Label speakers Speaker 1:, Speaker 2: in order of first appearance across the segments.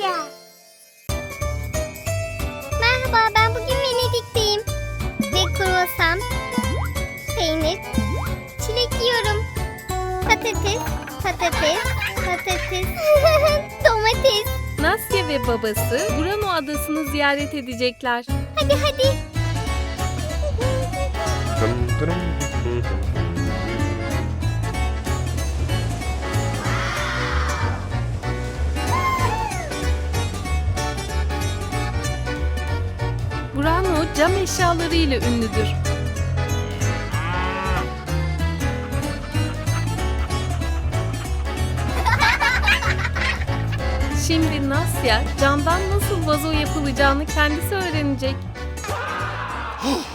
Speaker 1: yapacağız. Merhaba ben bugün Venedik'teyim. Ve kruvasan, peynir, çilek yiyorum. Patates, patates, patates, domates.
Speaker 2: Nasya ve babası Burano adasını ziyaret edecekler.
Speaker 1: Hadi hadi.
Speaker 2: Burano cam eşyaları ile ünlüdür. Şimdi Nasya camdan nasıl vazo yapılacağını kendisi öğrenecek.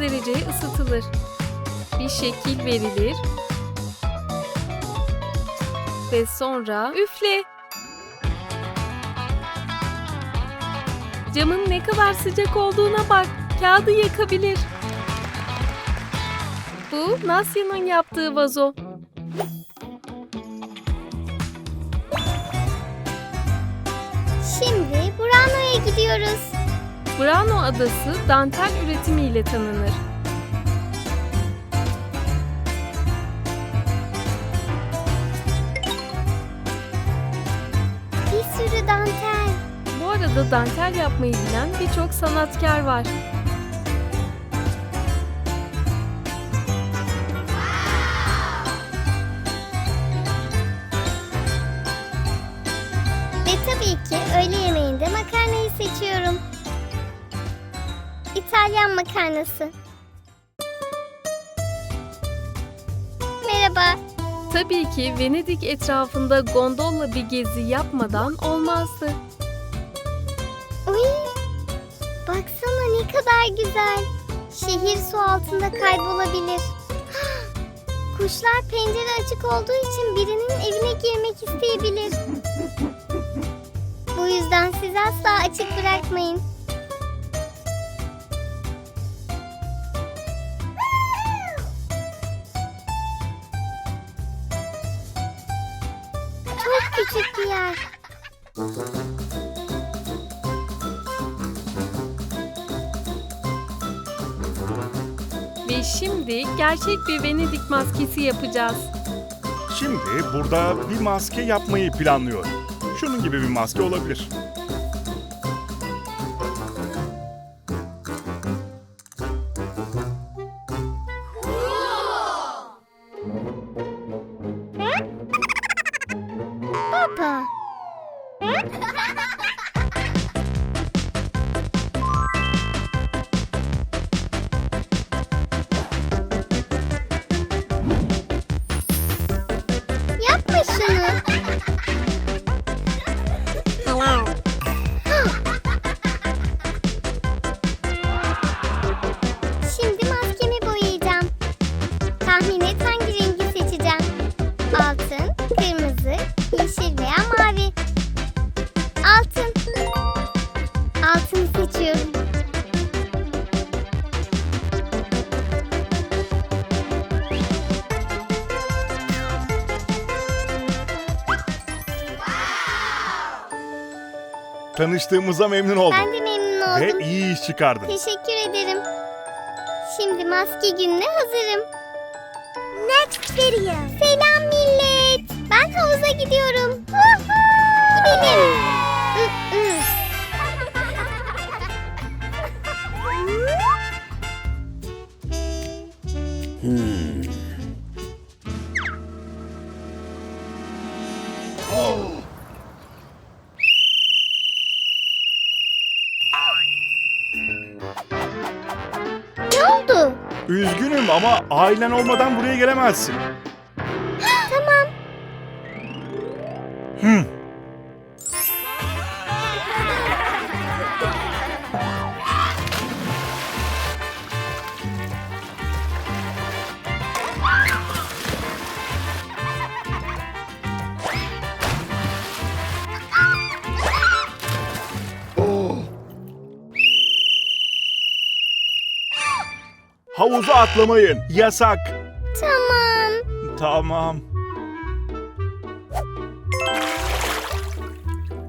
Speaker 2: 500 dereceye ısıtılır. Bir şekil verilir ve sonra üfle. Camın ne kadar sıcak olduğuna bak. Kağıdı yakabilir. Bu Nasya'nın yaptığı vazo.
Speaker 1: Şimdi Burano'ya gidiyoruz.
Speaker 2: Burano Adası dantel üretimiyle tanınır.
Speaker 1: Bir sürü dantel.
Speaker 2: Bu arada dantel yapmayı bilen birçok sanatkar var.
Speaker 1: İtalyan makarnası. Merhaba.
Speaker 2: Tabii ki Venedik etrafında gondolla bir gezi yapmadan olmazdı.
Speaker 1: Uy, baksana ne kadar güzel. Şehir su altında kaybolabilir. Kuşlar pencere açık olduğu için birinin evine girmek isteyebilir. Bu yüzden sizi asla açık bırakmayın. Bir yer.
Speaker 2: Ve şimdi gerçek bir Venedik maskesi yapacağız.
Speaker 3: Şimdi burada bir maske yapmayı planlıyorum. Şunun gibi bir maske olabilir. Tanıştığımıza memnun oldum.
Speaker 1: Ben de memnun oldum.
Speaker 3: Ve iyi iş çıkardın.
Speaker 1: Teşekkür ederim. Şimdi maske gününe hazırım. Next video. Selam millet. Ben havuza gidiyorum. Gidelim. Hı,
Speaker 3: Ama ailen olmadan buraya gelemezsin.
Speaker 1: Tamam.
Speaker 3: Hmm. Havuza atlamayın. Yasak.
Speaker 1: Tamam.
Speaker 3: Tamam.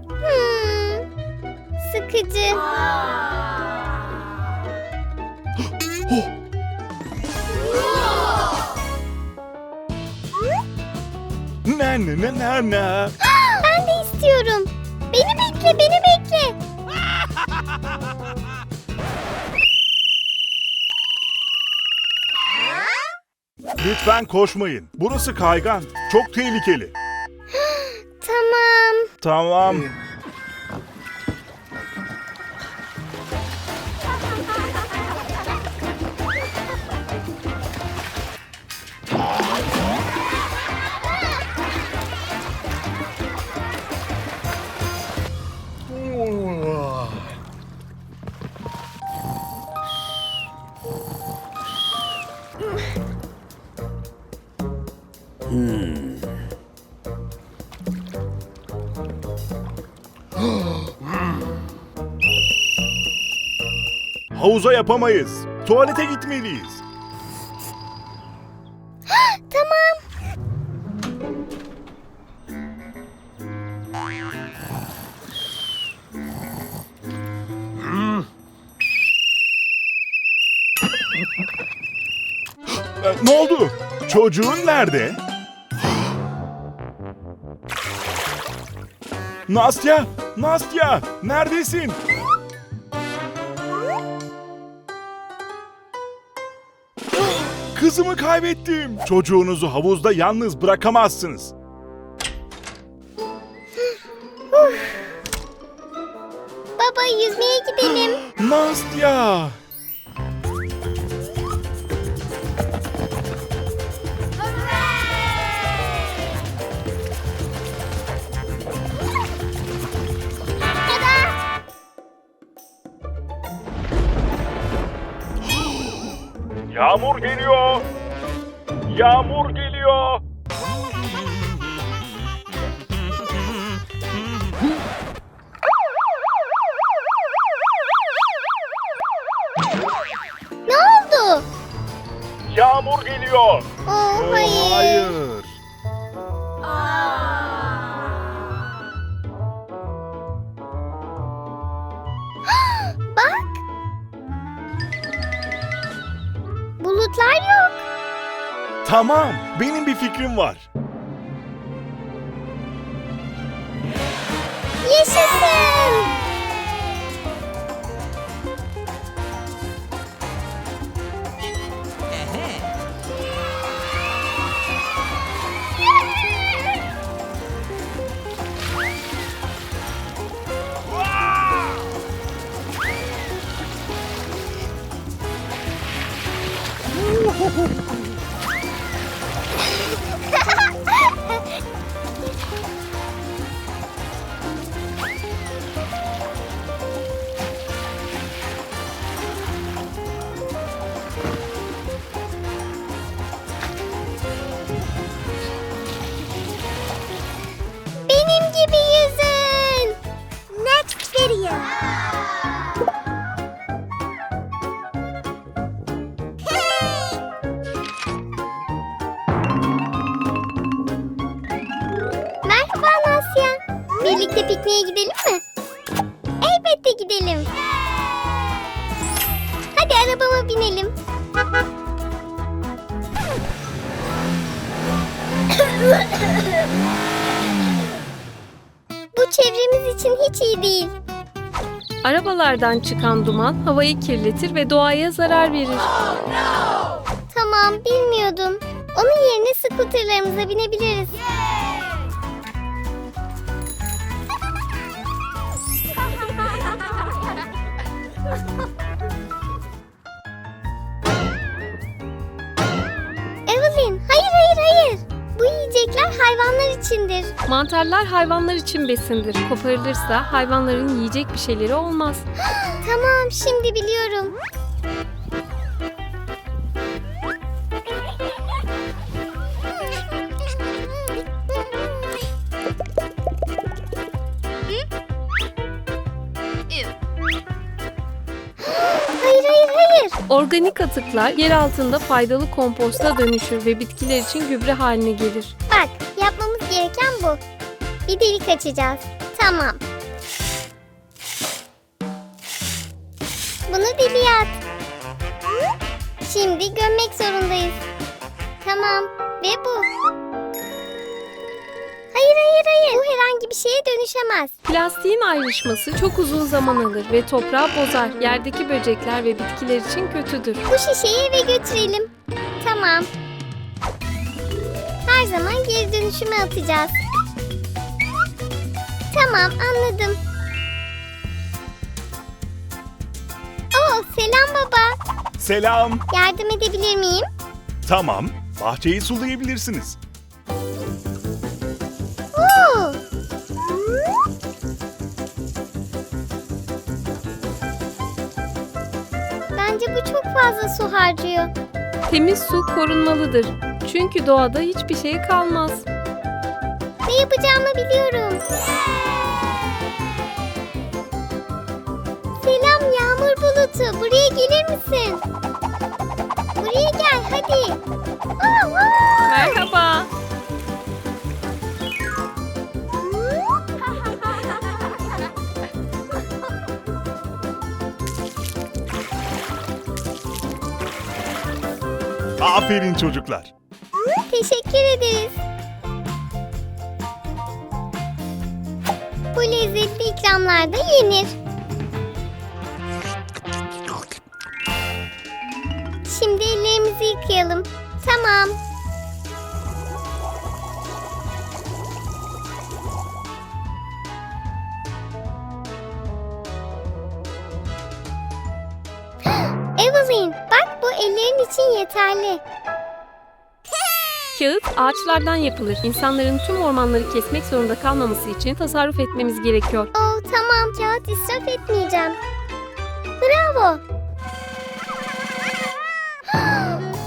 Speaker 1: Hmm. Sıkıcı.
Speaker 3: Ne ne ne ne ne.
Speaker 1: Ben de istiyorum. Beni bekle, beni bekle.
Speaker 3: Lütfen koşmayın. Burası kaygan. Çok tehlikeli.
Speaker 1: Tamam.
Speaker 3: Tamam. Havuza yapamayız. Tuvalete gitmeliyiz.
Speaker 1: Tamam.
Speaker 3: Ee, ne oldu? Çocuğun nerede? Nastya! Nastya! Neredesin? Kızımı kaybettim. Çocuğunuzu havuzda yalnız bırakamazsınız.
Speaker 1: Baba yüzmeye gidelim.
Speaker 3: Nastya! Yağmur geliyor. Yağmur geliyor.
Speaker 1: Ne oldu?
Speaker 3: Yağmur geliyor.
Speaker 1: Oo, hayır.
Speaker 3: Hayır. Tamam, benim bir fikrim var.
Speaker 1: Gibi yüzün. Next video. Merhaba Nasya. Birlikte pikniğe gidelim mi? Elbette gidelim. Hadi arabama binelim. Çevremiz için hiç iyi değil.
Speaker 2: Arabalardan çıkan duman havayı kirletir ve doğaya zarar verir.
Speaker 1: Tamam, bilmiyordum. Onun yerine skuterlarımıza binebiliriz. Evelyn, hayvanlar içindir.
Speaker 2: Mantarlar hayvanlar için besindir. Koparılırsa hayvanların yiyecek bir şeyleri olmaz.
Speaker 1: Tamam, şimdi biliyorum. Hayır hayır hayır.
Speaker 2: Organik atıklar yer altında faydalı komposta dönüşür ve bitkiler için gübre haline gelir.
Speaker 1: Bir delik açacağız. Tamam. Bunu deliğe at. Şimdi gömmek zorundayız. Tamam. Ve bu. Hayır hayır hayır. Bu herhangi bir şeye dönüşemez.
Speaker 2: Plastiğin ayrışması çok uzun zaman alır ve toprağı bozar. Yerdeki böcekler ve bitkiler için kötüdür.
Speaker 1: Bu şişeyi eve götürelim. Tamam. Her zaman geri dönüşüme atacağız. Tamam anladım. Oo selam baba.
Speaker 3: Selam.
Speaker 1: Yardım edebilir miyim?
Speaker 3: Tamam, bahçeyi sulayabilirsiniz.
Speaker 1: Oo. Bence bu çok fazla su harcıyor.
Speaker 2: Temiz su korunmalıdır. Çünkü doğada hiçbir şey kalmaz.
Speaker 1: Yapacağımı biliyorum. Selam yağmur bulutu. Buraya gelir misin? Buraya gel hadi. Aa, aa!
Speaker 2: Merhaba.
Speaker 3: Aferin çocuklar.
Speaker 1: Lezzetli ikramlar da yenir. Şimdi ellerimizi yıkayalım. Tamam. Evelyn, bak bu ellerin için yeterli.
Speaker 2: Kağıt ağaçlardan yapılır. İnsanların tüm ormanları kesmek zorunda kalmaması için tasarruf etmemiz gerekiyor.
Speaker 1: Oh tamam kağıt israf etmeyeceğim. Bravo.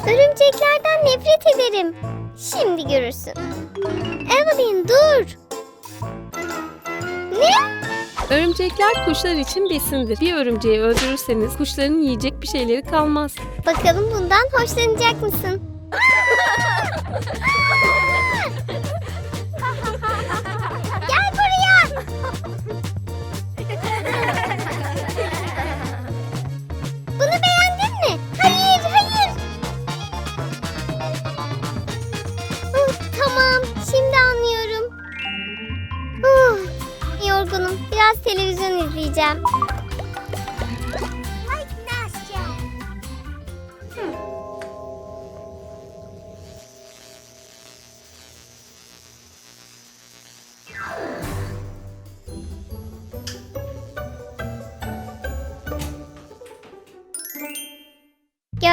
Speaker 1: Örümceklerden nefret ederim. Şimdi görürsün. Evelyn dur. Ne?
Speaker 2: Örümcekler kuşlar için besindir. Bir örümceği öldürürseniz kuşların yiyecek bir şeyleri kalmaz.
Speaker 1: Bakalım bundan hoşlanacak mısın? Gel buraya. Bunu beğendin mi? Hayır, hayır. Oh, tamam, şimdi anlıyorum. Oh, yorgunum. Biraz televizyon izleyeceğim.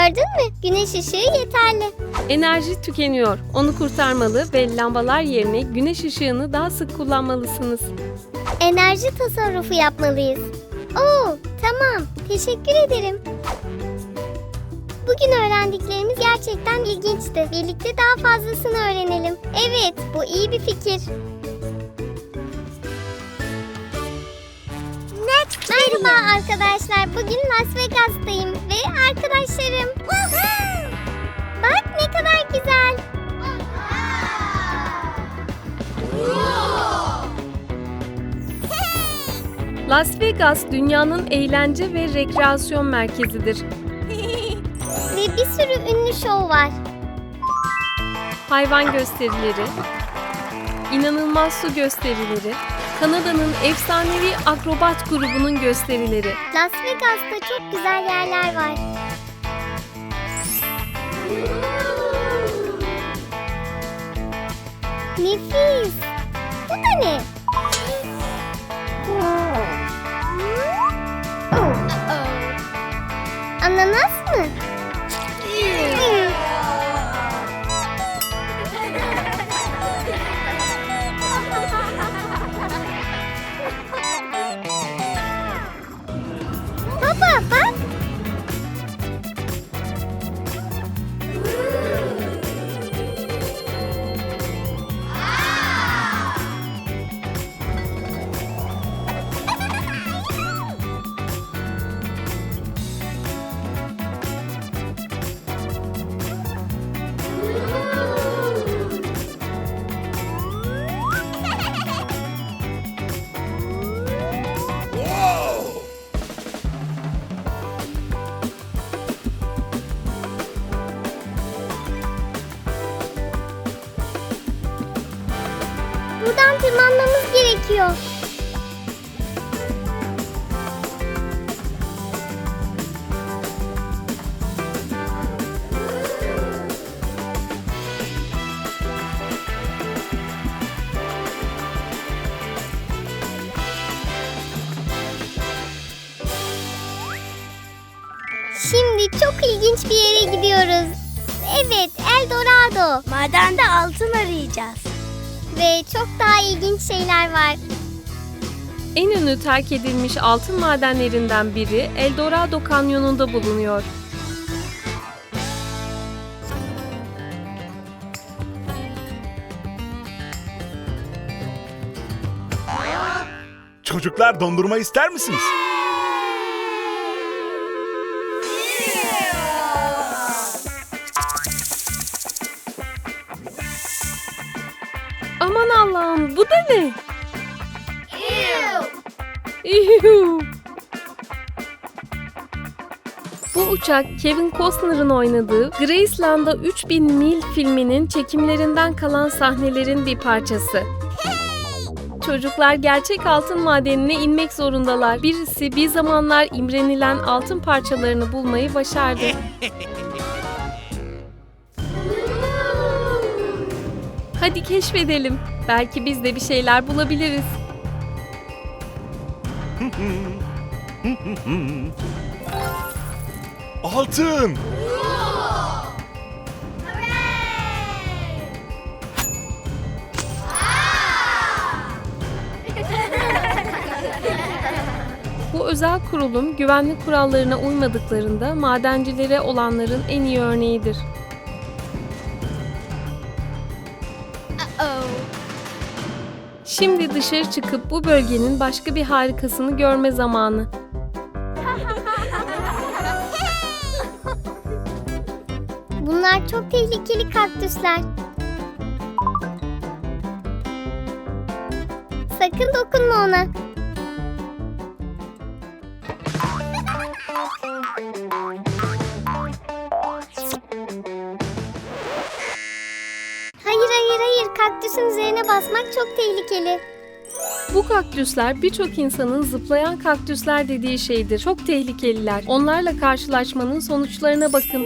Speaker 1: Gördün mü? Güneş ışığı yeterli.
Speaker 2: Enerji tükeniyor. Onu kurtarmalı ve lambalar yerine güneş ışığını daha sık kullanmalısınız.
Speaker 1: Enerji tasarrufu yapmalıyız. Oo, tamam. Teşekkür ederim. Bugün öğrendiklerimiz gerçekten ilginçti. Birlikte daha fazlasını öğrenelim. Evet, bu iyi bir fikir. Merhaba arkadaşlar. Bugün Las Vegas'tayım ve arkadaşlarım. Bak ne kadar güzel.
Speaker 2: Las Vegas dünyanın eğlence ve rekreasyon merkezidir.
Speaker 1: Ve bir sürü ünlü şov var.
Speaker 2: Hayvan gösterileri, inanılmaz su gösterileri, Kanada'nın efsanevi akrobat grubunun gösterileri.
Speaker 1: Las Vegas'ta çok güzel yerler var. Nefis. Bu da ne? Buradan tırmanmamız gerekiyor. Şimdi çok ilginç bir yere gidiyoruz. Evet, El Dorado.
Speaker 4: Madende altın arayacağız.
Speaker 1: Ve çok daha ilginç şeyler var.
Speaker 2: En ünlü terk edilmiş altın madenlerinden biri Eldorado Kanyonu'nda bulunuyor.
Speaker 3: Çocuklar dondurma ister misiniz?
Speaker 2: Allah'ım bu da ne? Yuhu. Bu uçak Kevin Costner'ın oynadığı Graceland'a 3000 Mil filminin çekimlerinden kalan sahnelerin bir parçası. Çocuklar gerçek altın madenine inmek zorundalar. Birisi bir zamanlar imrenilen altın parçalarını bulmayı başardı. Hadi keşfedelim. Belki biz de bir şeyler bulabiliriz.
Speaker 3: Altın!
Speaker 2: Bu özel kurulum güvenlik kurallarına uymadıklarında madencilere olanların en iyi örneğidir. Şimdi dışarı çıkıp bu bölgenin başka bir harikasını görme zamanı.
Speaker 1: Bunlar çok tehlikeli kaktüsler. Sakın dokunma ona. Üzerine basmak çok tehlikeli.
Speaker 2: Bu kaktüsler birçok insanın zıplayan kaktüsler dediği şeydir. Çok tehlikeliler. Onlarla karşılaşmanın sonuçlarına bakın.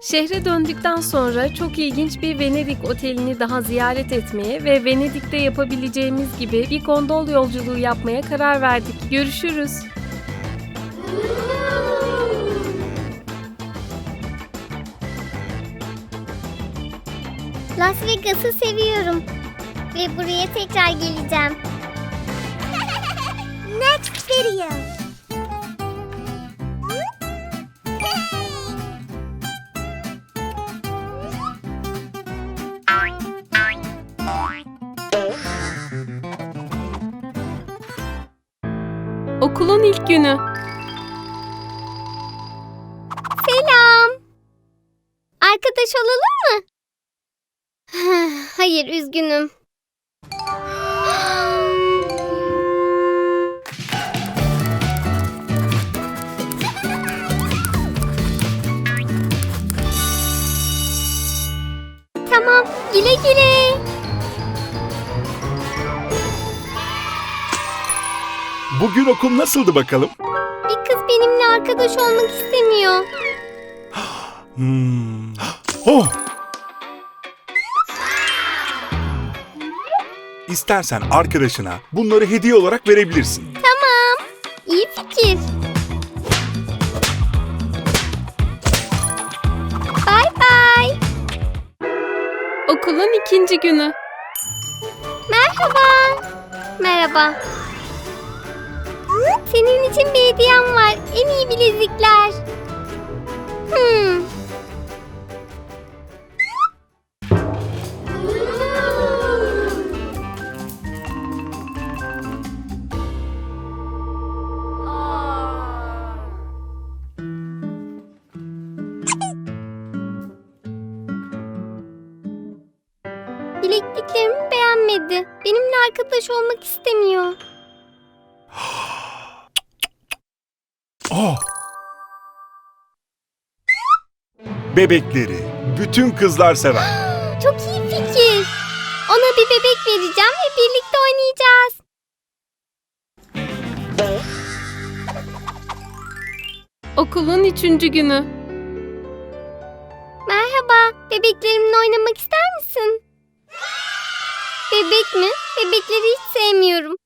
Speaker 2: Şehre döndükten sonra çok ilginç bir Venedik otelini daha ziyaret etmeye ve Venedik'te yapabileceğimiz gibi bir gondol yolculuğu yapmaya karar verdik. Görüşürüz.
Speaker 1: Las Vegas'ı seviyorum. Ve buraya tekrar geleceğim. Next video.
Speaker 2: Okulun ilk günü.
Speaker 1: Hayır, üzgünüm. Tamam, güle güle.
Speaker 3: Bugün okul nasıldı bakalım?
Speaker 1: Bir kız benimle arkadaş olmak istemiyor.
Speaker 3: Hmm. Oh! İstersen arkadaşına bunları hediye olarak verebilirsin.
Speaker 1: Tamam, iyi fikir. Bye bye.
Speaker 2: Okulun ikinci günü.
Speaker 1: Merhaba. Merhaba. Senin için bir hediyem var. En iyi bilezikler. Hmm. Arkadaş olmak istemiyor.
Speaker 3: Oh! bebekleri bütün kızlar sever.
Speaker 1: Çok iyi fikir. Ona bir bebek vereceğim ve birlikte oynayacağız.
Speaker 2: Okulun üçüncü günü.
Speaker 1: Merhaba, bebeklerimle oynamak ister misin? Bebek mi? Bebekleri hiç sevmiyorum.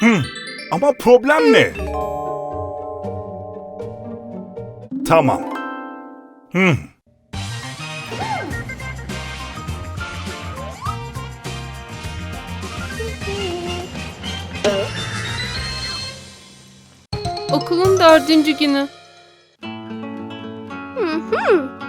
Speaker 1: Hı.
Speaker 3: Ama problem ne? Tamam. Hmm.
Speaker 2: Okulun dördüncü günü.
Speaker 1: Hı hı.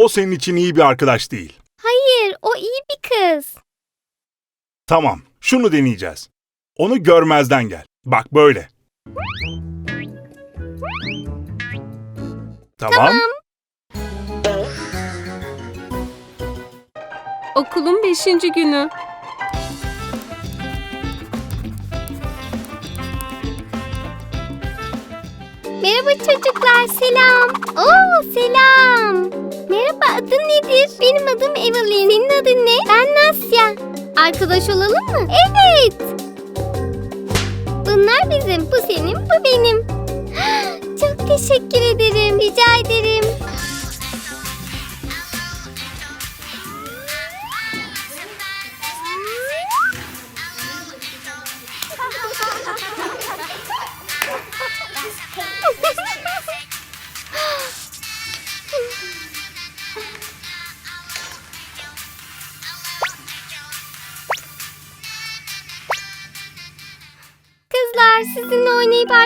Speaker 3: O senin için iyi bir arkadaş değil.
Speaker 1: Hayır, o iyi bir kız.
Speaker 3: Tamam, şunu deneyeceğiz. Onu görmezden gel. Bak böyle. Tamam.
Speaker 2: Okulun beşinci günü.
Speaker 1: Merhaba çocuklar, selam. Oo, selam. Merhaba, adın nedir? Benim adım Evelyn. Senin adın ne? Ben Nasya. Arkadaş olalım mı? Evet. Bunlar bizim. Bu senin, bu benim. Çok teşekkür ederim. Rica ederim.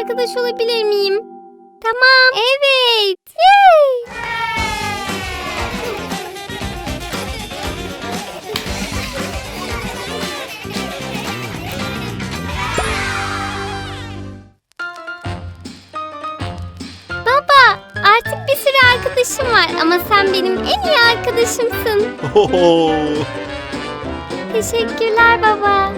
Speaker 1: Arkadaş olabilir miyim? Tamam. Evet. Yay! Baba, artık bir sürü arkadaşım var ama sen benim en iyi arkadaşımsın. Teşekkürler baba.